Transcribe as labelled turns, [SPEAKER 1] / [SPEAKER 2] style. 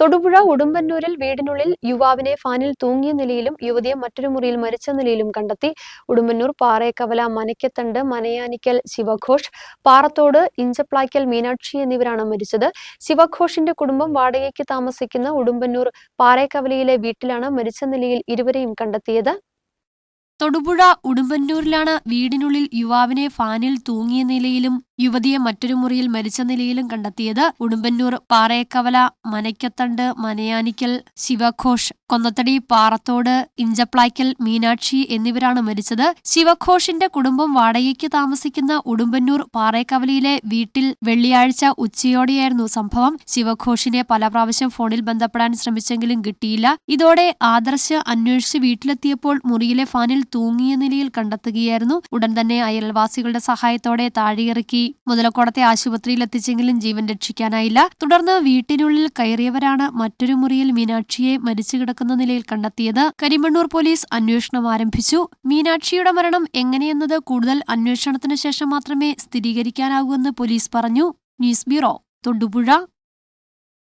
[SPEAKER 1] തൊടുപുഴ ഉടുമ്പന്നൂരിൽ വീടിനുള്ളിൽ യുവാവിനെ ഫാനിൽ തൂങ്ങിയ നിലയിലും യുവതിയെ മറ്റൊരു മുറിയിൽ മരിച്ച നിലയിലും കണ്ടെത്തി. ഉടുമ്പന്നൂർ പാറേക്കവല മനയ്ക്കത്തണ്ട് മനയാനിക്കൽ ശിവഘോഷ് പാറത്തോട് ഇഞ്ചപ്ലായ്ക്കൽ മീനാക്ഷി എന്നിവരാണ് മരിച്ചത്. ശിവഘോഷിന്റെ കുടുംബം വാടകയ്ക്ക് താമസിക്കുന്ന ഉടുമ്പന്നൂർ പാറേക്കവലയിലെ വീട്ടിലാണ് മരിച്ച നിലയിൽ ഇരുവരെയും കണ്ടെത്തിയത്.
[SPEAKER 2] തൊടുപുഴ ഉടുമ്പന്നൂരിലാണ് വീടിനുള്ളിൽ യുവാവിനെ ഫാനിൽ തൂങ്ങിയ നിലയിലും യുവതിയെ മറ്റൊരു മുറിയിൽ മരിച്ച നിലയിലും കണ്ടെത്തിയത് ഉടുമ്പന്നൂർ പാറയക്കവല മനയ്ക്കത്തണ്ട് മനയാനിക്കൽ ശിവഘോഷ് കൊന്നത്തടി പാറത്തോട് ഇഞ്ചപ്ലായ്ക്കൽ മീനാക്ഷി എന്നിവരാണ് മരിച്ചത്. ശിവഘോഷിന്റെ കുടുംബം വാടകയ്ക്ക് താമസിക്കുന്ന ഉടുമ്പന്നൂർ പാറയക്കവലയിലെ വീട്ടിൽ വെള്ളിയാഴ്ച ഉച്ചയോടെയായിരുന്നു സംഭവം. ശിവഘോഷിനെ പല പ്രാവശ്യം ഫോണിൽ ബന്ധപ്പെടാൻ ശ്രമിച്ചെങ്കിലും കിട്ടിയില്ല. ഇതോടെ ആദർശ് അന്വേഷിച്ച് വീട്ടിലെത്തിയപ്പോൾ മുറിയിലെ ഫാനിൽ തൂങ്ങിയ നിലയിൽ കണ്ടെത്തുകയായിരുന്നു. ഉടൻ തന്നെ അയൽവാസികളുടെ സഹായത്തോടെ താഴെയിറക്കി മുതലക്കോടത്തെ ആശുപത്രിയിൽ എത്തിച്ചെങ്കിലും ജീവൻ രക്ഷിക്കാനായില്ല. തുടർന്ന് വീട്ടിനുള്ളിൽ കയറിയവരാണ് മറ്റൊരു മുറിയിൽ മീനാക്ഷിയെ മരിച്ചു കിടക്കുന്ന നിലയിൽ കണ്ടെത്തിയത്. കരിമണ്ണൂർ പോലീസ് അന്വേഷണം ആരംഭിച്ചു. മീനാക്ഷിയുടെ മരണം എങ്ങനെയെന്നത് കൂടുതൽ അന്വേഷണത്തിന് ശേഷം മാത്രമേ സ്ഥിരീകരിക്കാനാകൂ എന്ന് പോലീസ് പറഞ്ഞു. News bureau Thodupuzha.